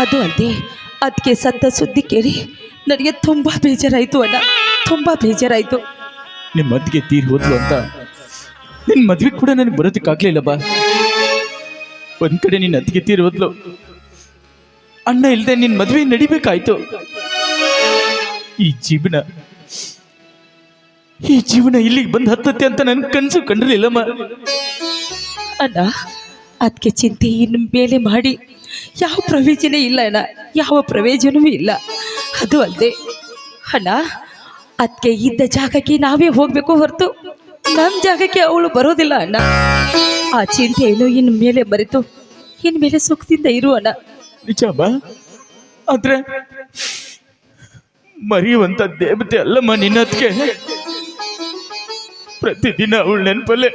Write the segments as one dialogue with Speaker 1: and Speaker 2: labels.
Speaker 1: ಅದು ಅಲ್ಲದೆ ಅದಕ್ಕೆ ಸತ್ತ ಸುದ್ದಿ ಕೇಳಿ ನನಗೆ ತುಂಬ ಬೇಜಾರಾಯಿತು ಅಣ್ಣ ತುಂಬ ಬೇಜಾರಾಯಿತು.
Speaker 2: ನಿಮ್ಮ ಮದ್ಗೆ ತೀರ್ ಹೋದ್ಲು ಅಂತ. ನಿನ್ ಮದ್ವೆ ಕೂಡ ನನಗೆ ಬರೋದಕ್ಕಾಗ್ಲಿಲ್ಲ ಬಾ. ಒಂದ್ ಕಡೆ ನಿನ್ನ ಅತ್ತಿಗೆ ತೀರ್ ಹೋದ್ಲು. ಅಣ್ಣ ಇಲ್ಲದೆ ನಿನ್ ಮದ್ವೆ ನಡಿಬೇಕಾಯ್ತು. ಈ ಜೀವನ ಈ ಜೀವನ ಇಲ್ಲಿಗೆ ಬಂದು ಹತ್ತತ್ತೆ ಅಂತ ನನ್ ಕನ್ಸು ಕಂಡಿರ್ಲಿಲ್ಲಮ್ಮ.
Speaker 1: ಅಣ್ಣ ಅದಕ್ಕೆ ಚಿಂತೆ ಇನ್ನು ಮೇಲೆ ಮಾಡಿ. ಯಾವ ಪ್ರವೇಜನ ಇಲ್ಲ ಅಣ್ಣ. ಯಾವ ಪ್ರವೇಜನವೂ ಇಲ್ಲ. ಅದು ಅಲ್ಲದೆ, ಅಣ್ಣ ಅದಕ್ಕೆ ಇದ್ದ ಜಾಗಕ್ಕೆ ನಾವೇ ಹೋಗಬೇಕು ಹೊರತು ನಮ್ಮ ಜಾಗಕ್ಕೆ ಅವಳು ಬರೋದಿಲ್ಲ ಅಣ್ಣ. ಆ ಚಿಂತೆಯನ್ನು ಇನ್ನು ಮೇಲೆ ಬರೆತು ಇನ್ನು ಮೇಲೆ ಸುಖದಿಂದ ಇರು ಅಣ್ಣ.
Speaker 2: ನಿಜಮ್ಮ ಆದ್ರೆ ಮರೆಯುವಂತ ದೇವತೆ ಅಲ್ಲಮ್ಮ ನಿನ್ನತ್ಗೆ ಪ್ರತಿದಿನ ಅವಳು ನೆನಪಲ್ಲೇ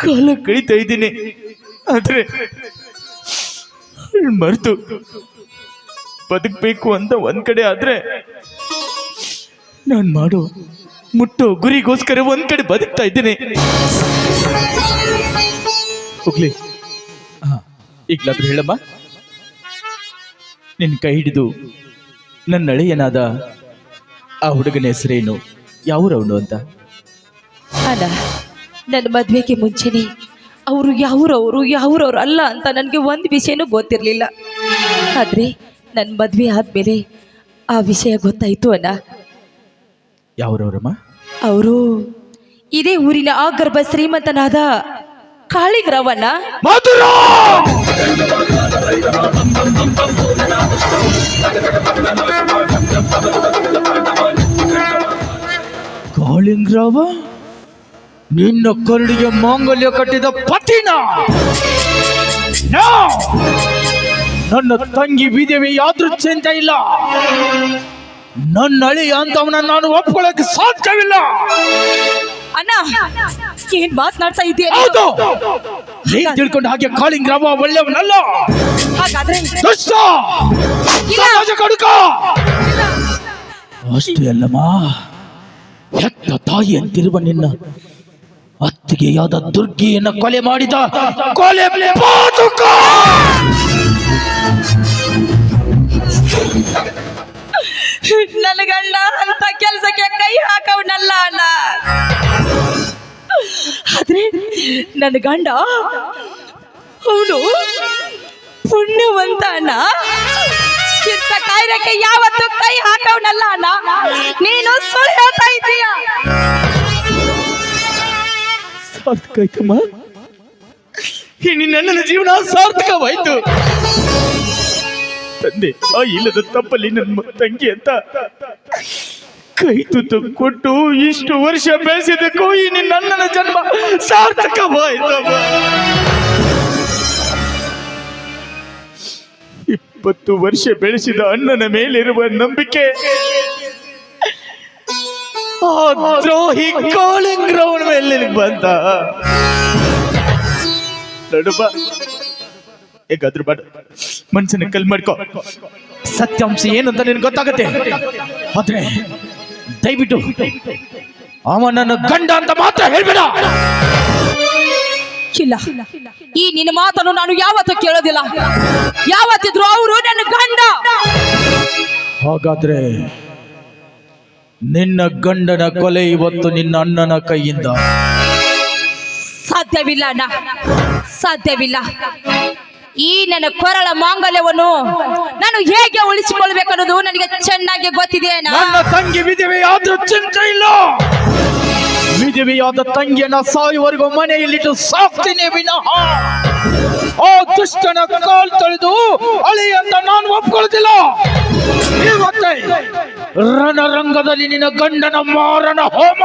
Speaker 2: ಕಾಲ ಕಳೀತಾ ಇದ್ದೀನಿ. ಆದ್ರೆ ಮರೆತು ಬದುಕಬೇಕು ಅಂತ ಒಂದ್ ಕಡೆ ಆದ್ರೆ ನಾನು ಮಾಡೋ ಮುಟ್ಟೋ ಗುರಿಗೋಸ್ಕರ ಒಂದ್ ಕಡೆ ಬದುಕ್ತಾ ಇದ್ದೀನಿ. ಹೋಗ್ಲಿ. ಹಾ ಈಗ್ಲಾದ್ರೂ ಹೇಳಮ್ಮ. ನಿನ್ನ ಕೈ ಹಿಡಿದು ನನ್ನ ಅಳೆಯನಾದ ಆ ಹುಡುಗನ ಹೆಸರೇನು? ಯಾವೂರವನು ಅಂತ?
Speaker 1: ಅಲ್ಲ, ನನ್ನ ಮದುವೆಗೆ ಮುಂಚೆನೆ ಅವರು ಯಾವ್ರವರು ಯಾವ್ರವ್ರು ಅಲ್ಲ ಅಂತ ನನಗೆ ಒಂದು ವಿಷಯನೂ ಗೊತ್ತಿರಲಿಲ್ಲ. ಆದರೆ ನನ್ನ ಮದುವೆ ಆದಮೇಲೆ ಆ ವಿಷಯ ಗೊತ್ತಾಯಿತು ಅಣ್ಣ.
Speaker 2: ಯಾವ್ರವ್ರಮ್ಮ?
Speaker 1: ಅವರು ಇದೇ ಊರಿನ ಆ ಗರ್ಭ ಶ್ರೀಮಂತನಾದ ಕಾಳಿಗ್ರವಣ್ಣ
Speaker 2: ಕಾಳಿಂಗ್ರಾವ? ನಿನ್ನ ಕರುಡಿಗೆ ಮಾಂಗಲ್ಯ ಕಟ್ಟಿದ ಪತಿನ! ನನ್ನ ತಂಗಿ ವಿಧವೆ ಯಾವ್ದು ಚಿಂತೆ ಇಲ್ಲ. ನನ್ನ ಅಳಿ ಅಂತವನ ನಾನು ಒಪ್ಕೊಳ್ಳಕ್ಕೆ ಸಾಧ್ಯವಿಲ್ಲ.
Speaker 1: ಅಣ್ಣ ಏನ್ ಮಾತನಾಡ್ತಾ ಇದೆಯಾ
Speaker 2: ಹೌದು. ನೀನ್ ತಿಳ್ಕೊಂಡು ಹಾಗೆ ಕಾಳಿಂಗ್ರಾವ ಒಳ್ಳೆಯವನಲ್ಲ.
Speaker 1: ಹಾಗಾದ್ರೆ
Speaker 2: ದುಷ್ಟ. ಸಮಾಜ ಕಡುಕ. ಅಷ್ಟೇ ಅಲ್ಲಮ್ಮ. ಹೆತ್ತ ತಾಯಿ ಅಂತಿರುವ ನಿನ್ನ ಅತ್ತಿಗೆಯಾದ ದುರ್ಗಿಯನ್ನ ಕೊಲೆ ಮಾಡಿದ ಕೊಲೆ
Speaker 1: ನನ್ನ ಗಂಡ ಅಂತ ಕೆಲಸಕ್ಕೆ ಕೈ ಹಾಕವನಲ್ಲ ಅಣ್ಣ. ಆದ್ರೆ ನನ್ನ ಗಂಡ ಅವನು ಪುಣ್ಯವಂತ ಅಣ್ಣ. ಕಾಯ್ದಕ್ಕೆ ಯಾವತ್ತು ಕೈ ಹಾಕವನಲ್ಲ ಅಣ್ಣ. ನೀನು ಸುಳ್ಳು ಹೇಳ್ತಾ ಇದ್ದೀಯ?
Speaker 2: ಸಾರ್ಥಕ ಆಯ್ತಮ್ಮ ನನ್ನ ಜೀವನ ಸಾರ್ಥಕವಾಯ್ತು. ತಂದೆ, ಆ ಇಲ್ಲದ ತಪ್ಪಲ್ಲಿ ನನ್ನ ತಂಗಿ ಅಂತ ಕೈ ತುತ್ತು ಕೊಟ್ಟು ಇಷ್ಟು ವರ್ಷ ಬೆಳೆಸಿದಕ್ಕೂ ಈ ನಿನ್ನ ಅಣ್ಣನ ಜನ್ಮ ಸಾರ್ಥಕವಾಯ್ತಮ್ಮ. ಇಪ್ಪತ್ತು ವರ್ಷ ಬೆಳೆಸಿದ ಅಣ್ಣನ ಮೇಲಿರುವ ನಂಬಿಕೆ ದ್ರೋಹಿ ಗ್ರೌಂಡ್ ಮೇಲೆ ಬಂತ ನಡುಬ ಹೇಗಾದ್ರು ಬಡ ಮನ್ಸನ್ನ ಕಲ್ ಮಾಡ್ಕೋ. ಸತ್ಯಾಂಶ ಏನಂತ ನಿನ್ ನಿನ್ಗೆ ಗೊತ್ತಾಗತ್ತೆ? ಆದ್ರೆ ದಯವಿಟ್ಟು ಅವ ನನ್ನ ಗಂಡ ಅಂತ ಮಾತ್ರ ಹೇಳ್ಬೇಡ.
Speaker 1: ಇಲ್ಲ. ಈ ನಿನ್ನ ಮಾತನ್ನು ನಾನು ಯಾವತ್ತೂ ಕೇಳೋದಿಲ್ಲ. ಯಾವತ್ತಿದ್ರು ಅವರು ನನ್ನ ಗಂಡ.
Speaker 2: ಹಾಗಾದ್ರೆ ನಿನ್ನ ಗಂಡನ ಕೊಲೆ ಇವತ್ತು ನಿನ್ನ ಅಣ್ಣನ ಕೈಯಿಂದ.
Speaker 1: ಸಾಧ್ಯವಿಲ್ಲ ಅಣ್ಣ. ಸಾಧ್ಯವಿಲ್ಲ. ಈ ನನ್ನ ಕೊರಳ ಮಾಂಗಲ್ಯವನ್ನು ನಾನು ಹೇಗೆ ಉಳಿಸಿಕೊಳ್ಬೇಕನ್ನೋದು ನನಗೆ ಚೆನ್ನಾಗಿ ಗೊತ್ತಿದೆ ಅಣ್ಣ.
Speaker 2: ನನ್ನ ತಂಗಿ ವಿಧವೆಯಾದ್ರೂ ಚಿಂತೆ ಇಲ್ಲ. ವಿಧವೆಯಾದ ತಂಗಿಯನ್ನ ಸಾಯುವರೆಗೂ ಮನೆಯಲ್ಲಿಟ್ಟು ಸಾಕ್ತೀನಿ ವಿನಃ. ಆ ದುಷ್ಟನ ಕಾಲ್ ತೊಳೆದು ಅಳಿ ಅಂತ ನಾನು ಒಪ್ಕೊಳ್ಳುತ್ತಿಲ್ಲ ಇವತ್ತೇ ರಣರಂಗದಲ್ಲಿ ನಿನ್ನ ಗಂಡನ ಮಾರಣ ಹೋಮ.